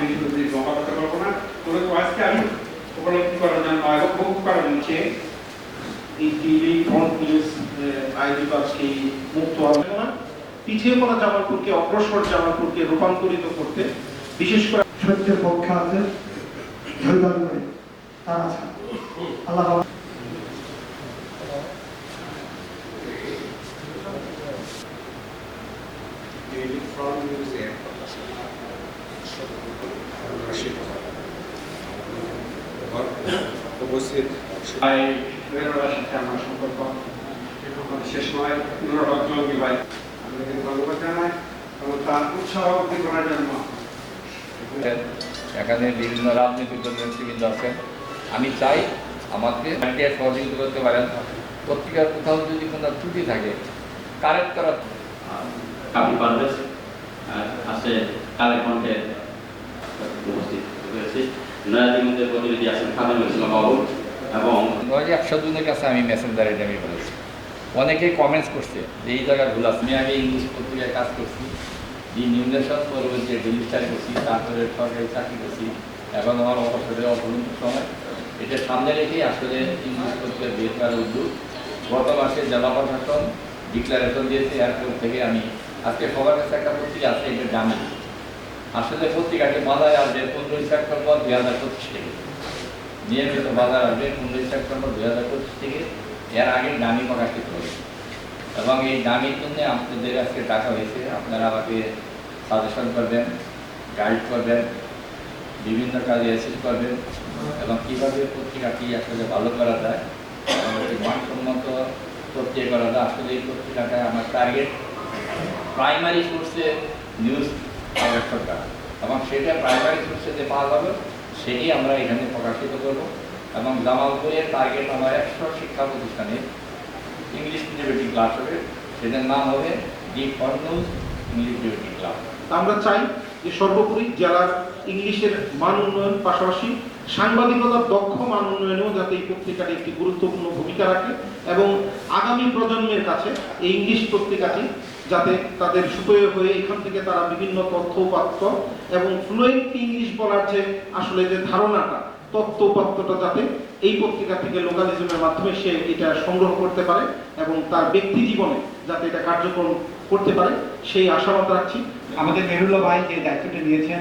না আমি উপলব্ধি করার জন্য বা উপভোগ করার হচ্ছে এই টিভি ফ্রন্ট নিউজ আজকে এই মুক্ত আলোচনা পিছিয়ে পড়া জামালপুরকে অগ্রসর জামালপুরকে রূপান্তরিত করতে বিশেষ করে সত্যের পক্ষে আছে ধৈর্য করে তারা আছে আল্লাহ Daily from museum. রশিদ উপস্থিত ভাই বেরোবার সাথে আমার সম্পর্ক এখনও শেষ নয় নুরহক জঙ্গি ভাই আমি কিন্তু ধন্যবাদ জানাই এবং তার উৎসাহ উদ্দীপনার জন্য এখানে বিভিন্ন রাজনৈতিক দলের নেতৃবৃন্দ আছেন। আমি চাই আমাকে মিডিয়া সহযোগিতা করতে পারেন। পত্রিকার কোথাও যদি কোনো ত্রুটি থাকে কারেক্ট করার কাপি পারভেজ আছে কালে কণ্ঠে উপস্থিত। হয়েছি নয়াদিগঞ্জের প্রতিনিধি আছেন খাদিমুল ইসলাম বাবু এবং একশো জনের কাছে আমি মেসেঞ্জারে আমি বলেছি। অনেকে কমেন্টস করছে যে এই জায়গায় ভুল আছে। আমি আগে ইংলিশ পত্রিকায় কাজ করছি, যে নিউজেশন পরবর্তী ডেলিস্টার করছি, তারপরে সরকারি চাকরি করছি এখন আমার অবসরের অপরন্ত সময়, এটা সামনে রেখেই আসলে ইংলিশ পত্রিকা বের করার উদ্যোগ। গত মাসে জেলা প্রশাসন ডিক্লারেশন দিয়েছে এয়ারপোর্ট থেকে আমি আজকে সবার কাছে একটা পত্রিকা আছে, এটা জানি আসলে পত্রিকাটি বাজারে আসবে পনেরোই সেপ্টেম্বর দুই হাজার পঁচিশ থেকে। নিয়মিত বাজার আসবে পনেরোই সেপ্টেম্বর দুই হাজার পঁচিশ থেকে। এর আগে দামি প্রকাশিত হবে। এবং এই দামির জন্য আপনাদের আজকে ডাকা হয়েছে। আপনারা আমাকে সাজেশন করবেন গাইড করবেন, বিভিন্ন কাজে অ্যাসিস্ট করবেন এবং কীভাবে পত্রিকাটি আসলে ভালো করা যায় একটি মানসম্মত পত্রিকা করা যায়। আসলে এই পত্রিকাটা আমার টার্গেট প্রাইমারি সোর্সে নিউজ আবিষ্কার করা এবং সেটা প্রাইমারি সোর্সে যে পাওয়া যাবে, সেটি আমরা এখানে প্রকাশিত করব। এবং জামালপুরের টার্গেট আমার একশো শিক্ষা প্রতিষ্ঠানে ইংলিশ ডিবেটিং ক্লাস হবে। সেটার নাম হবে দি ফর্নুজ ইংলিশ ডিবেটিং ক্লাস আমরা চাই যে সর্বোপরি জেলার ইংলিশের মান উন্নয়ন পাশাপাশি সাংবাদিকতার দক্ষ মান উন্নয়নেও যাতে এই পত্রিকাটি একটি গুরুত্বপূর্ণ ভূমিকা রাখে এবং আগামী প্রজন্মের কাছে এই ইংলিশ পত্রিকাটি যাতে তাদের সুপেয় হয়ে এখান থেকে তারা বিভিন্ন তথ্য উপাত্ত এবং ফ্লুয়েন্ট ইংলিশ বলার যে আসলে যে ধারণাটা, তথ্য উপাত্তটা যাতে এই পত্রিকা থেকে লোকালিজমের মাধ্যমে সে এটা সংগ্রহ করতে পারে এবং তার ব্যক্তি জীবনে যাতে এটা কার্যক্রম করতে পারে, সেই আশাবাদ রাখছি। আমাদের মেহরুল্লাহ ভাই যে দায়িত্বটা নিয়েছেন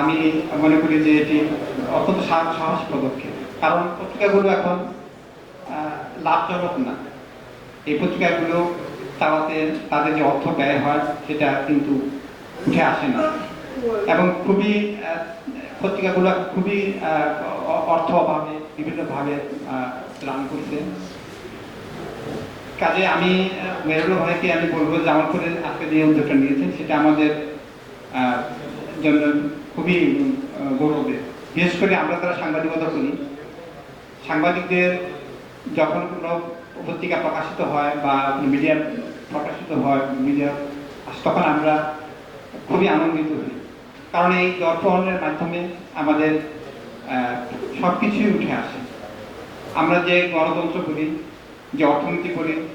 আমি মনে করি যে এটি অত্যন্ত সাহস পদক্ষেপ। কারণ পত্রিকাগুলো এখন লাভজনক না। এই পত্রিকাগুলো চালাতে তাদের যে অর্থ ব্যয় হয়, সেটা কিন্তু উঠে আসে না। এবং খুবই পত্রিকাগুলো খুবই অর্থ অভাবে বিভিন্নভাবে রান করছে। কাজে আমি মেহরুল ভাইকে আমি বলব করে আজকে যে উদ্যোগটা নিয়েছেন, সেটা আমাদের জন্য খুবই গৌরবের বিশেষ করে আমরা তারা সাংবাদিকতা করি, সাংবাদিকদের যখন কোনো পত্রিকা প্রকাশিত হয় বা মিডিয়া প্রকাশিত হয় মিডিয়া তখন আমরা খুবই আনন্দিত হই। কারণ এই দর্পণের মাধ্যমে আমাদের সব কিছুই উঠে আসে। আমরা যে গণতন্ত্র করি, যে অর্থনীতি করি,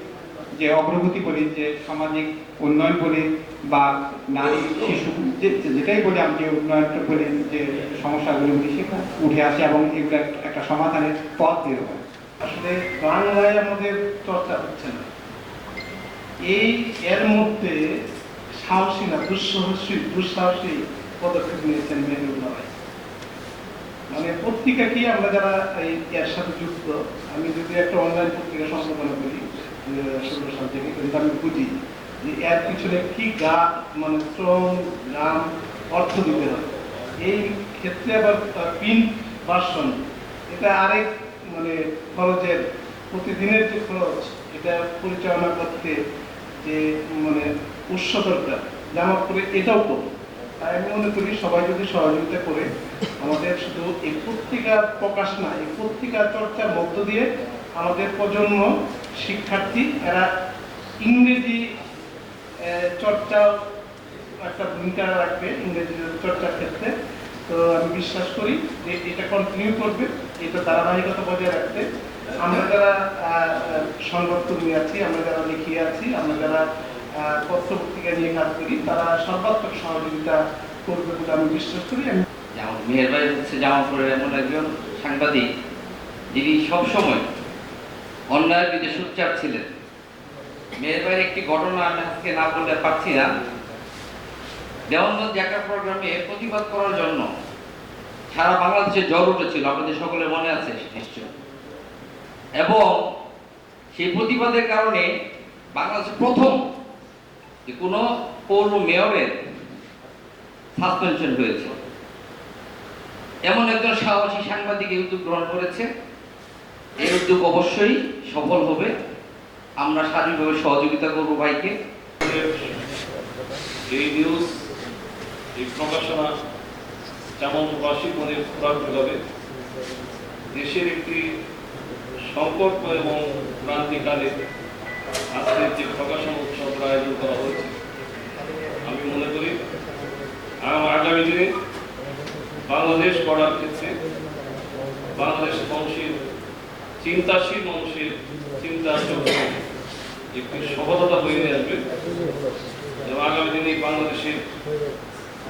যে অগ্রগতি করি, যে সামাজিক উন্নয়ন করি বা নারী, শিশু যেটাই বলি আমি যে উন্নয়নটা করি, যে সমস্যাগুলো সেটা উঠে আসে এবং এগুলো একটা- সমাধানের পথ বের হয়। আসলে বাংলায় আমাদের চর্চা হচ্ছে না। এই, এর মধ্যে সাহসী না, দুঃসাহসী দুঃসাহসী পদক্ষেপ নিয়েছেন মানে পত্রিকা কি আমরা যারা এই এর সাথে যুক্ত, আমি যদি একটা অনলাইন পত্রিকা সম্পাদনা করি ষোলো সাল থেকে কিন্তু আমি বুঝি যে এর পিছনে কি গা মানে শ্রম, গ্রাম অর্থ দিতে হবে এই ক্ষেত্রে আবার প্রিন্ট ভার্সন, এটা আরেক মানে খরচের প্রতিদিনের যে খরচ, এটা পরিচালনা করতে যে মানে উৎস দরকার জামা করে এটাও করব। তাই আমি মনে করি সবাই যদি সহযোগিতা করে, আমাদের শুধু এই পত্রিকা প্রকাশ না, এই পত্রিকা চর্চার মধ্য দিয়ে আমাদের প্রজন্ম, শিক্ষার্থী, এরা ইংরেজি চর্চা একটা ভূমিকা রাখবে ইংরেজি চর্চার ক্ষেত্রে। তো আমি বিশ্বাস করি যে এটা কন্টিনিউ করবে। এটা ধারাবাহিকতা বজায় রাখতে আমরা যারা সংবাদকর্মী আছি, আমরা যারা লিখিয়ে আছি, আমরা যারা পত্র নিয়ে কাজ করি, তারা সর্বাত্মক সহযোগিতা করবে বলে আমি বিশ্বাস করি। যেমন মেহের ভাই হচ্ছে জামালপুরের এমন একজন সাংবাদিক, যিনি সবসময় অন্যায়ের বিরুদ্ধে সোচ্চার ছিলেন। মেহের ভাইয়ের একটি ঘটনা আমি আজকে না বলতে পারছি না। দেওয়ানগঞ্জ একা প্রোগ্রামে প্রতিবাদ করার জন্য সারা বাংলাদেশে জ্বর উঠেছিল, আপনাদের সকলের মনে আছে নিশ্চয় এবং সেই প্রতিবাদের কারণে বাংলাদেশে প্রথম যে কোনো পৌর মেয়রের সাসপেনশন হয়েছে। এমন একজন সাহসী সাংবাদিক এই উদ্যোগ গ্রহণ করেছে। এই উদ্যোগ অবশ্যই সফল হবে। আমরা সার্বিকভাবে সহযোগিতা করব ভাইকে। এই নিউজ, এই প্রকাশনা যেমন বার্ষিক মনে খোরাক যোগাবে দেশের একটি সংকট এবং ক্রান্তিকালে আজকের যে প্রকাশন উৎসবের আয়োজন করা হয়েছে, আমি মনে করি আগাম- দিনে বাংলাদেশ গড়ার ক্ষেত্রে বাংলাদেশ মানুষের চিন্তাশীল মানুষের চিন্তার জন্য একটি সফলতা হয়ে আসবে। এবং আগামী দিনে বাংলাদেশের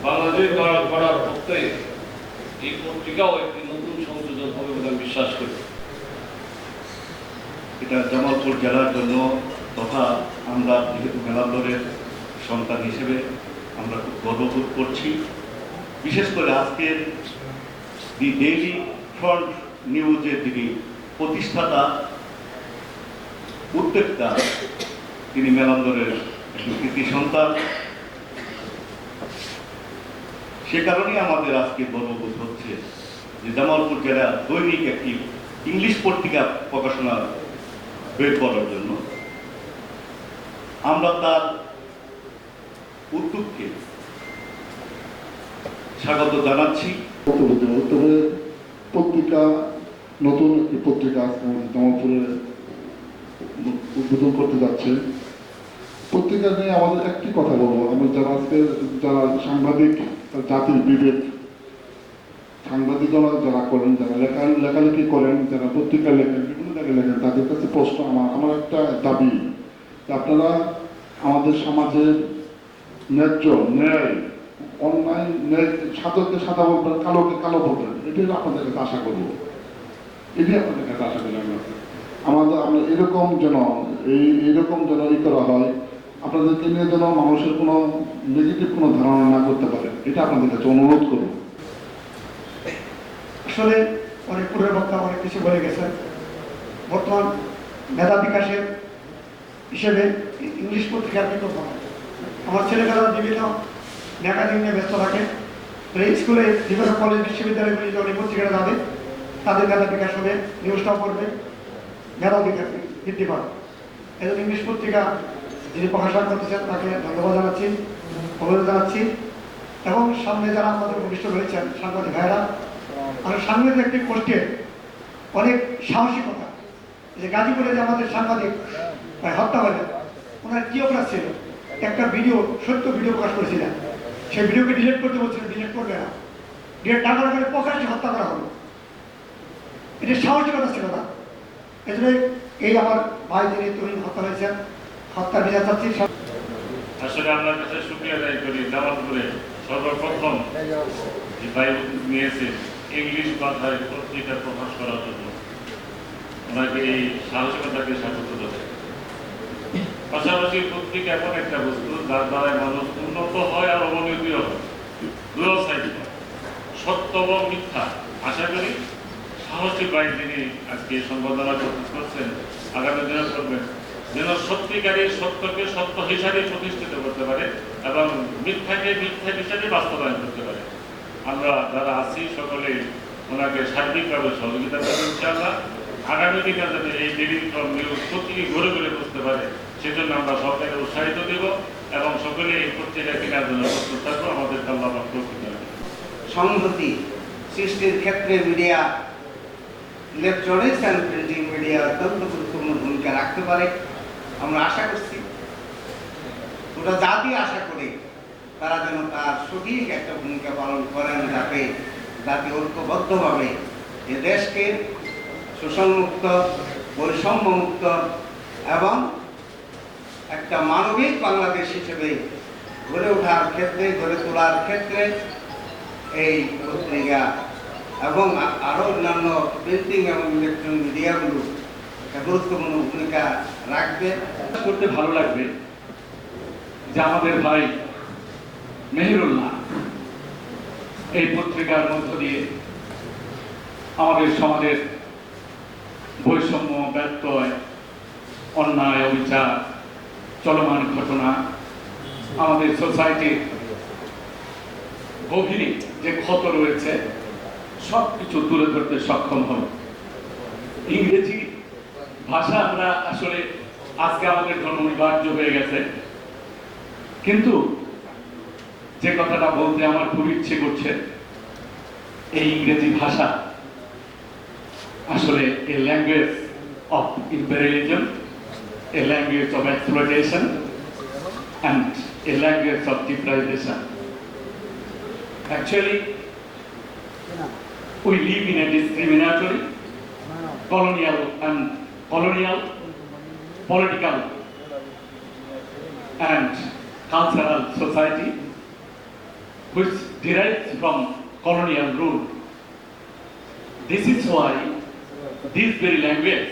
বাংলাদেশ গড়া গড়ার প্রত্যয়ে এই পত্রিকাও একটি নতুন সংযোজন হবে বলে আমি বিশ্বাস করি। এটা জামালপুর জেলার জন্য তথা আমরা যেহেতু মেলান্দরের সন্তান হিসেবে আমরা খুব গর্ববোধ করছি। বিশেষ করে আজকের দি ডেইলি ফ্রন্ট নিউজের যিনি প্রতিষ্ঠাতা, উদ্যোক্তা, তিনি মেলান্দরের কৃতি সন্তান। সে কারণেই আমাদের আজকে গর্ববোধ হচ্ছে যে জামালপুর জেলা দৈনিক একটি ইংলিশ পত্রিকা প্রকাশনা বের করার জন্য আমরা তার উদ্যোগকে স্বাগত জানাচ্ছি। পত্রিকা, নতুন একটি পত্রিকা জামালপুরে উদ্বোধন করতে যাচ্ছে। পত্রিকা নিয়ে আমাদের একটি কথা বলব। আমি যারা আজকে যারা সাংবাদিক, জাতির বিবেক সাংবাদিকতা যারা করেন, যারা লেখা, লেখালেখি করেন, যারা পত্রিকা লেখেন, বিভিন্ন জায়গায় লেখেন, তাদের কাছে প্রশ্ন আমার আমার একটা দাবি আপনারা আমাদের সমাজের ন্যায্য, ন্যায়, অন্যায়, ন্যায় সাধককে সাদা বলবেন কালোকে কালো বলবেন এটাই আপনাদের কাছে আশা করব। এটাই আপনাদের কাছে আশা করি আমরা। আমাদের, আমরা এরকম যেন, এই, এরকম যেন ই করা হয় আপনাদেরকে নিয়ে যেন মানুষের কোনো নেগেটিভ কোনো ধারণা না করতে পারে। এটা আপনাদের কাছে অনুরোধ করব আসলে অনেক পূর্বের বক্তা অনেক কিছু বলে গেছে বর্তমান মেধা বিকাশের হিসেবে ইংলিশ পত্রিকার নাই। আমার ছেলেমেয়েরা বিভিন্ন ম্যাগাজিন নিয়ে ব্যস্ত থাকে তো এই স্কুলে বিভিন্ন কলেজ বিশ্ববিদ্যালয়গুলি যখন এই পত্রিকাটা যাবে। তাদের মেধা বিকাশ হবে নিউজটাও করবে মেধা বিকাশ বৃদ্ধি পাবে। এই জন্য ইংলিশ পত্রিকা যিনি প্রকাশনা করতেছেন তাকে ধন্যবাদ জানাচ্ছি অভিনন্দন জানাচ্ছি। এবং সামনে যারা আমাদের ভবিষ্যৎ রয়েছেন, সাংবাদিক ভাইয়েরা, আর সাংবাদিক একটি পোস্টে অনেক সাহসিকতা, যে গাজীপুরে যে আমাদের সাংবাদিক হত্যা হলেন, ওনার কি অপরাধ ছিল? একটা ভিডিও, সত্য ভিডিও প্রকাশ করেছিলেন। সেই ভিডিওকে ডিলিট করতে বলছিলেন ডিলিট করবে না। ডিলিট না করার পরে প্রকাশ্যে হত্যা করা হলো। এটা সাহসিকতা ছিল না। এই এই আমার ভাই যিনি তুমি হত্যা হয়েছেন হত্যার বিচার আসলে আপনার কাছে সুক্রিয়া আদায় করি জামালপুরে সর্বপ্রথম যে উদ্যোগ নিয়েছে ইংলিশ ভাষায় পত্রিকা প্রকাশ করার জন্য। ওনাকে এই সাহসিকতাকে স্বাগত জানাই। পাশাপাশি পত্রিকা এমন একটা বস্তু, যার দ্বারা মানুষ উন্নত হয় আর অবনতিও হয়। সত্য এবং মিথ্যা। আশা করি সাহসী ভাই যিনি আজকে সম্পাদনা করছেন আগামী দিনে করবেন যেন সত্যিকারের সত্যকে সত্য হিসাবে প্রতিষ্ঠিত করতে পারে এবং মিথ্যাকে মিথ্যা হিসাবে বাস্তবায়ন করতে পারে। আমরা যারা আছি সকলে ওনাকে সার্বিকভাবে সহযোগিতা করব ইনশাআল্লাহ। আগামী দিনে যাতে এই টেলিভিশন নিউজ প্রতিটি ঘুরে ঘুরে বুঝতে পারে, সেজন্য আমরা সরকারকে উৎসাহিত দেব এবং সকলে এই পত্রিকা কেনার জন্য প্রস্তুত থাকব। আমাদের আল্লাহ সংহতি সৃষ্টির ক্ষেত্রে media electronics and printing media অত্যন্ত গুরুত্বপূর্ণ ভূমিকা রাখতে পারে। আমরা আশা করছি। গোটা জাতি আশা করি, তারা যেন তার সঠিক একটা ভূমিকা পালন করেন যাতে জাতি ঐক্যবদ্ধভাবে এ দেশকে শোষণমুক্ত বৈষম্যমুক্ত এবং একটা মানবিক বাংলাদেশ হিসেবে গড়ে ওঠার ক্ষেত্রে, গড়ে তোলার ক্ষেত্রে এই পত্রিকা এবং আ- আরও অন্যান্য প্রিন্টিং এবং ইলেকট্রনিক মিডিয়াগুলো একটা গুরুত্বপূর্ণ ভূমিকা রাখবে, করতে ভালো লাগবে যে আমাদের ভাই মেহেরুল্লাহ এই পত্রিকার মধ্য দিয়ে আমাদের সমাজের বৈষম্য, ব্যত্যয়, অন্যায়, অবিচার, চলমান ঘটনা, আমাদের সোসাইটির গভীরে যে ক্ষত রয়েছে সব কিছু তুলে ধরতে সক্ষম হবে ইংরেজি ভাষা আমরা আসলে আজকে আমাদের জন্য অনিবার্য হয়ে গেছে। কিন্তু যে কথাটা বলতে আমার খুব ইচ্ছে করছে, এই ইংরেজি ভাষা আসলে a language of imperialism a language of exploitation and a language of deprivation actually we live in a discriminatory, colonial, and colonial political and cultural society which derives from colonial rule. This is why this very language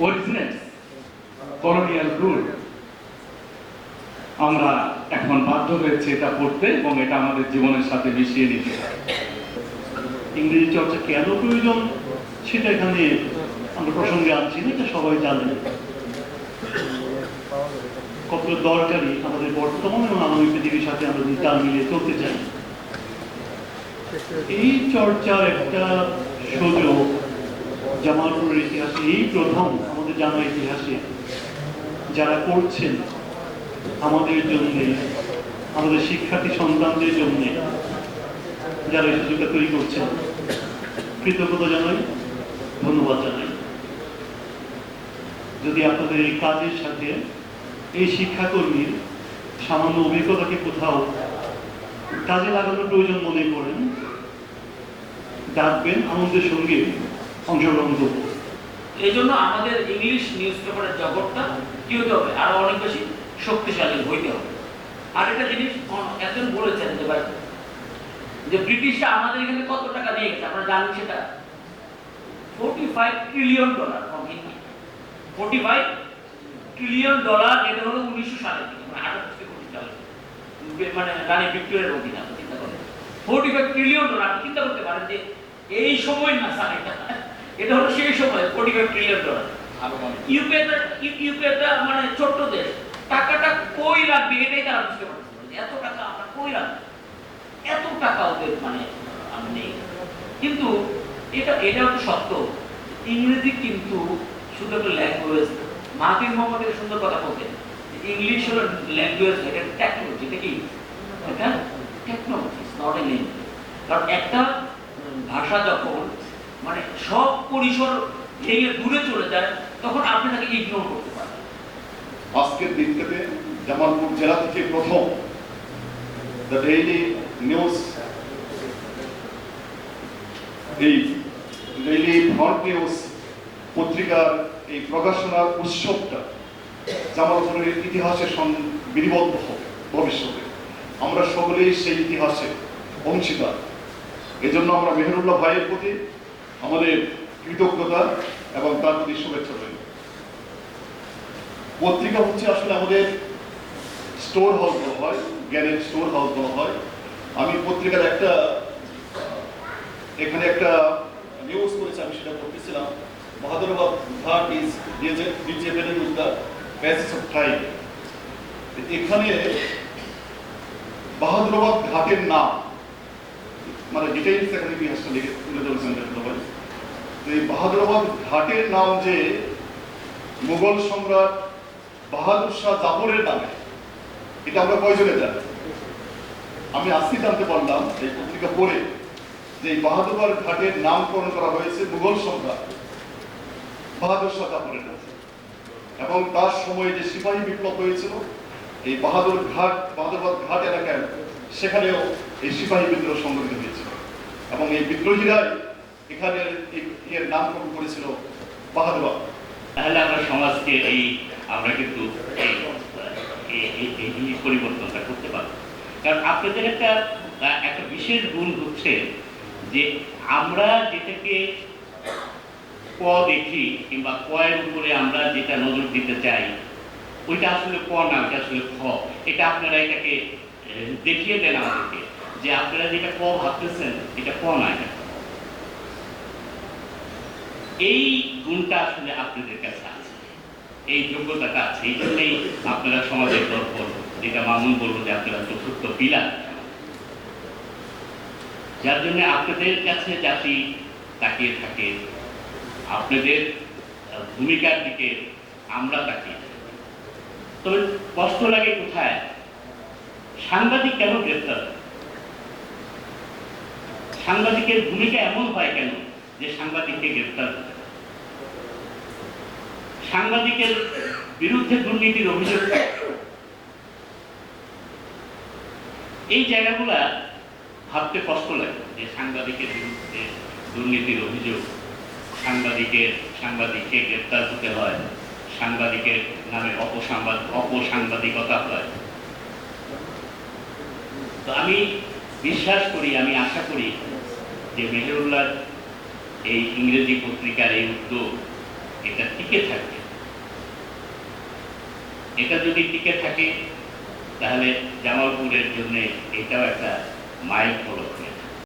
originates colonial rule. আমরা এখন বাধ্য হয়েছে এটা পড়তে এবং এটা আমাদের জীবনের সাথে মিশিয়ে নিতে ইংরেজি চর্চা কেন প্রয়োজন সেটা এখানে আমরা প্রসঙ্গে আনছি না, এটা সবাই জানে। কত দরকারি আমাদের বর্তমান এবং আগামী পৃথিবীর সাথে আমরা যদি তাল মিলিয়ে চলতে চাই। এই চর্চার একটা সুযোগ জামালপুরের ইতিহাসে, এই প্রথম আমাদের জানা ইতিহাসে যারা করছেন আমাদের জন্যে, আমাদের শিক্ষার্থী সন্তানদের জন্যে যারা এই সুযোগটা তৈরি করছেন। কৃতজ্ঞতা জানাই। ধন্যবাদ জানাই। যদি আপনাদের এই কাজের সাথে এই শিক্ষাকর্মীর সামান্য অভিজ্ঞতাকে কোথাও কাজে লাগানোর প্রয়োজন মনে করেন, ডাকবেন আনন্দের সঙ্গে অংশগ্রহণ করব এই জন্য আমাদের ইংলিশ নিউজ পেপারের জগৎটা কি হতে হবে? আরও অনেক বেশি শক্তিশালী হইতে হবে। আর একটা জিনিস একজন বলেছেন যে ভাই ব্রিটিশরা আমাদের এখানে কত টাকা নিয়ে গেছে? আপনারা জানেন সেটা? Forty five trillion dollar from Hindi forty five trillion dollar এটা হলো উনিশশো সালে থেকে মানে আঠারোশো কোটি সালে মানে রানী ভিক্টোরিয়ার অধীনে আপনি চিন্তা করেন। ফোর্টি ফাইভ ট্রিলিয়ন ডলার আপনি চিন্তা করতে পারেন যে এই সময় না স্যার এটা এটা হলো সেই সময় ফোর্টি ফাইভ ট্রিলিয়ন ডলার ইউপিএটা ইউপিএটা মানে ছোট্ট দেশ টাকাটা কই রাখবে এটাই তারা বুঝতে পারছে এত টাকা আমরা কই রাখব? এত টাকা ওদের মানে আমি নেই। কিন্তু এটা এটাও তো সত্য। ইংরেজি কিন্তু শুধু একটা ল্যাঙ্গুয়েজ মাহাতির মোহাম্মদ একটা সুন্দর কথা বলতেন ইংলিশ হলো ল্যাঙ্গুয়েজ এটা টেকনোলজি এটা কি? টেকনোলজি নট এ ল্যাঙ্গুয়েজ কারণ একটা ভাষা যখন মানে সব পরিসর ভেঙে দূরে চলে যায়, তখন আপনি তাকে ইগনোর করতে পারেন আজকের দিনটাতে জামালপুর জেলা থেকে প্রথম দ্য ডেইলি নিউজ এই ফ্রন্ট পত্রিকার এই প্রকাশনার উৎসবটা জামালপুরের ইতিহাসের সঙ্গে বিধিবদ্ধ হবে, ভবিষ্যতে। আমরা সকলেই সেই ইতিহাসে অংশীদার। এজন্য আমরা মেহরুল্লাহ ভাইয়ের প্রতি আমাদের কৃতজ্ঞতা এবং তার প্রতি শুভেচ্ছা রইল পত্রিকা হচ্ছে আসলে আমাদের স্টোর হাউস বলা হয়, জ্ঞানের স্টোর হাউস বলা হয়। আমি পত্রিকার একটা, এখানে একটা নিউজ করেছি, আমি সেটা ঘাট is with the of time এখানে বাহাদুরাবাদ ঘাটের নাম মানে ডিটেইলস এখানে ইতিহাসটা লিখে তুলে ধরেছেন এই বাহাদুরাবাদ ঘাটের নাম যে মুঘল সম্রাট বাহাদুর শাহ জাফরের নামে, এটা আমরা কয়জনে জানি? আমি আজকে জানতে পারলাম, এই পত্রিকা পড়ে যে বাহাদুর ঘাটের নামকরণ করা হয়েছে মুঘল সম্রাট বাহাদুর শাহ নামে এবং তার সময়ে যে সিপাহী বিপ্লব হয়েছিল, এই বাহাদুর ঘাট, বাহাদুরবাদ ঘাট এলাকায় সেখানেও এই সিপাহী বিদ্রোহ সংগঠিত হয়েছিল। এবং এই বিদ্রোহীরাই এখানের এর নামকরণ করেছিল বাহাদুরবাদ। তাহলে আমরা সমাজকে এই, আমরা কিন্তু পরিবর্তনটা করতে পারব। কারণ আপনাদের একটা একটা বিশেষ গুণ হচ্ছে যে আমরা যেটাকে ক দেখি কিংবা কয়ের উপরে আমরা যেটা নজর দিতে চাই, ওইটা আসলে ক না, ওইটা আসলে খ। এটা আপনারা এটাকে দেখিয়ে দেন আমাদেরকে যে আপনারা যেটা ক ভাবতেছেন, এটা ক না, এটা এই গুণটা আসলে আপনাদের কাছে আছে, এই যোগ্যতাটা আছে, এই জন্যই আপনারা সমাজের যেটা মামুন বলব যে আপনারা চতুর্থ পিলার। যার জন্য আপনাদের কাছে জাতি তাকিয়ে থাকে। আপনাদের ভূমিকার দিকে আমরা তাকিয়ে থাকি। তবে কষ্ট লাগে কোথায়? সাংবাদিক কেন গ্রেপ্তার সাংবাদিকের ভূমিকা এমন হয় কেন যে সাংবাদিককে গ্রেপ্তার হতে সাংবাদিকের বিরুদ্ধে দুর্নীতির অভিযোগ। এই জায়গাগুলা ভাবতে কষ্ট লাগে যে সাংবাদিকের বিরুদ্ধে দুর্নীতির অভিযোগ, সাংবাদিকের সাংবাদিককে গ্রেপ্তার হতে হয়, সাংবাদিকের নামে অপসাংবাদ অপসাংবাদিকতা হয়। তো আমি বিশ্বাস করি, আমি আশা করি যে মেহেরুল্লাহ এই ইংরেজি পত্রিকার এই উদ্যোগ এটা টিকে থাকবে। এটা যদি টিকে থাকে, তাহলে জামালপুরের জন্য এটাও একটা মাইল ফলক হয়ে থাকে